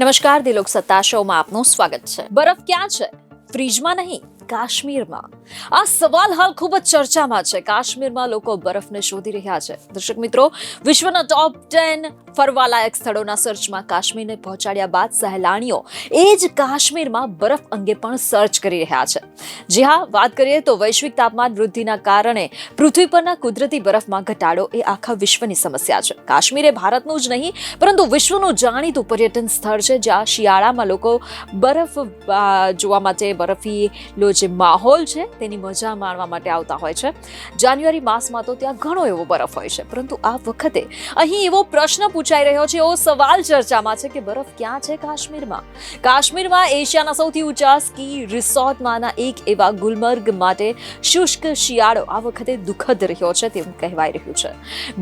નમસ્કાર દિલોક સત્તા શોમાં આપનું સ્વાગત છે. બરફ ક્યાં છે? ફ્રીજમાં નહીં? કાશ્મીરમાં. આ સવાલ હાલ ખૂબ જ ચર્ચામાં છે. કાશ્મીરમાં લોકો બરફને શોધી રહ્યા છે. દર્શક મિત્રો, વિશ્વના ટોપ ટેન ફરવાલાયક સ્થળોના સર્ચમાં કાશ્મીરને પહોંચાડ્યા બાદ સહેલાણીઓ એ જ કાશ્મીરમાં બરફ અંગે પણ સર્ચ કરી રહ્યા છે. જી હા, વાત કરીએ તો વૈશ્વિક તાપમાન વૃદ્ધિના કારણે પૃથ્વી પરના કુદરતી બરફમાં ઘટાડો એ આખા વિશ્વની સમસ્યા છે. કાશ્મીર એ ભારતનું જ નહીં, પરંતુ વિશ્વનું જાણીતું પર્યટન સ્થળ છે જ્યાં શિયાળામાં લોકો બરફ જોવા માટે બરફીલો જે માહોલ છે તેની મજા માણવા માટે આવતા હોય છે. જાન્યુઆરી માસમાં તો ત્યાં ઘણો એવો બરફ હોય છે. પરંતુ આ વખતે અહીં એવો પ્રશ્ન પૂછાઈ રહ્યો છે, એવો સવાલ ચર્ચામાં છે કે બરફ ક્યાં છે કાશ્મીરમાં? કાશ્મીરમાં એશિયાના સૌથી ઊંચા સ્કી રિસોર્ટમાંના એક એવા ગુલમર્ગ માટે શુષ્ક શિયાળો આ વખતે દુઃખદ રહ્યો છે તેવું કહેવાય રહ્યું છે.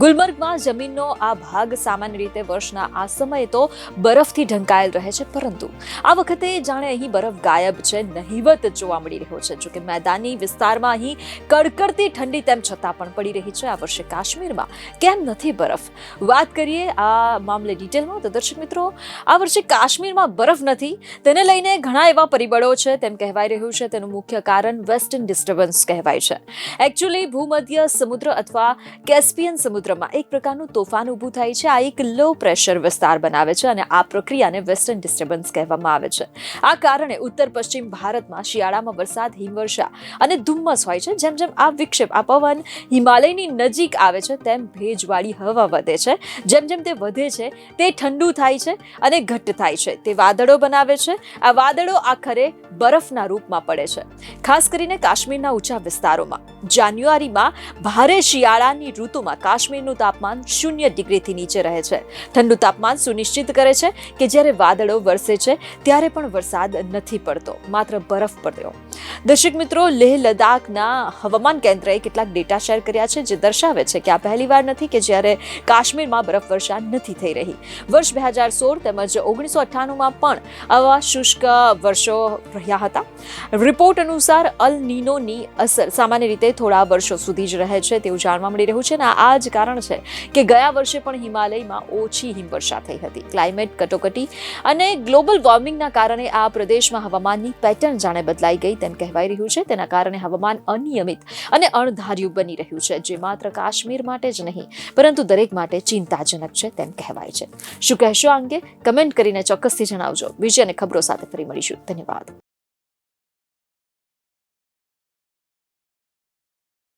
ગુલમર્ગમાં જમીનનો આ ભાગ સામાન્ય રીતે વર્ષના આ સમયે તો બરફથી ઢંકાયેલ રહે છે, પરંતુ આ વખતે જાણે અહીં બરફ ગાયબ છે, નહિવત જોવા મળી રહ્યો છે. જોકે મેદાની વિસ્તારમાં અહીં કડકડતી ઠંડી તેમ છતાં પણ પડી રહી છે. આ વર્ષે કાશ્મીરમાં કેમ નથી બરફ? વાત કરીએ આ મામલે ડિટેલમાં તો દર્શક મિત્રો, આ વર્ષે કાશ્મીરમાં બરફ નથી. તેને લઈને ઘણા એવા પરિબળો છે તેમ કહેવાય રહ્યું છે. તેનું મુખ્ય કારણ વેસ્ટર્ન ડિસ્ટર્બન્સ કહેવાય છે. એકચ્યુઅલી ભૂમધ્ય સમુદ્ર અથવા કેસ્પિયન સમુદ્રમાં એક પ્રકારનું તોફાન ઊભું થાય છે. આ એક લો પ્રેશર વિસ્તાર બનાવે છે અને આ પ્રક્રિયાને વેસ્ટર્ન ડિસ્ટર્બન્સ કહેવામાં આવે છે. આ કારણે ઉત્તર પશ્ચિમ ભારતમાં શિયાળામાં વરસાદ હિમવર્ષા અને ધુમ્મસ હોય છે. જેમ જેમ આ વિક્ષેપ, આ પવન હિમાલયની નજીક આવે છે, તેમ ભેજવાળી હવા વધે છે. જેમ જેમ તે વધે છે, તે ઠંડુ થાય છે અને ઘટ્ટ થાય છે. તે વાદળો બનાવે છે. આ વાદળો આખરે બરફના રૂપમાં પડે છે. ખાસ કરીને કાશ્મીરના ઊંચા વિસ્તારોમાં. જાન્યુઆરીમાં ભારે શિયાળાની ઋતુમાં કાશ્મીરનું તાપમાન શૂન્ય ડિગ્રીથી નીચે રહે છે. ઠંડુ તાપમાન સુનિશ્ચિત કરે છે કે જ્યારે વાદળો વરસે છે, ત્યારે પણ વરસાદ નથી પડતો, માત્ર બરફ પડ્યો દર્શક મિત્રો, લેહ લદ્દાખના હવામાન કેન્દ્રએ કેટલાક ડેટા શેર કર્યા છે જે દર્શાવે છે કે આ પહેલીવાર નથી કે જ્યારે કાશ્મીરમાં બરફવર્ષા નથી થઈ રહી. વર્ષ બે હજાર સોળ તેમજ ઓગણીસો અઠ્ઠાણુંમાં પણ આવા શુષ્ક વર્ષો રહ્યા હતા. રિપોર્ટ અનુસાર અલ નીનોની અસર સામાન્ય રીતે થોડા વર્ષો સુધી જ રહે છે તેવું જાણવા મળી રહ્યું છે અને આ જ કારણ છે કે ગયા વર્ષે પણ હિમાલયમાં ઓછી હિમવર્ષા થઈ હતી. ક્લાઇમેટ કટોકટી અને ગ્લોબલ વોર્મિંગના કારણે આ પ્રદેશમાં હવામાનની પેટર્ન જાણે બદલાઈ ગઈ તેમ કહેવાઈ રહ્યું છે. તેના કારણે હવામાન અનિયમિત અને અણધાર્યું બની રહ્યું છે. જે માત્ર કાશ્મીર માટે જ નહીં, પરંતુ દરેક માટે ચિંતાજનક છે તેમ કહેવાય છે. શું કહેશો આ અંગે? કમેન્ટ કરીને ચોક્કસથી જણાવજો. બીજી અને ખબરો સાથે ફરી મળીશું. ધન્યવાદ.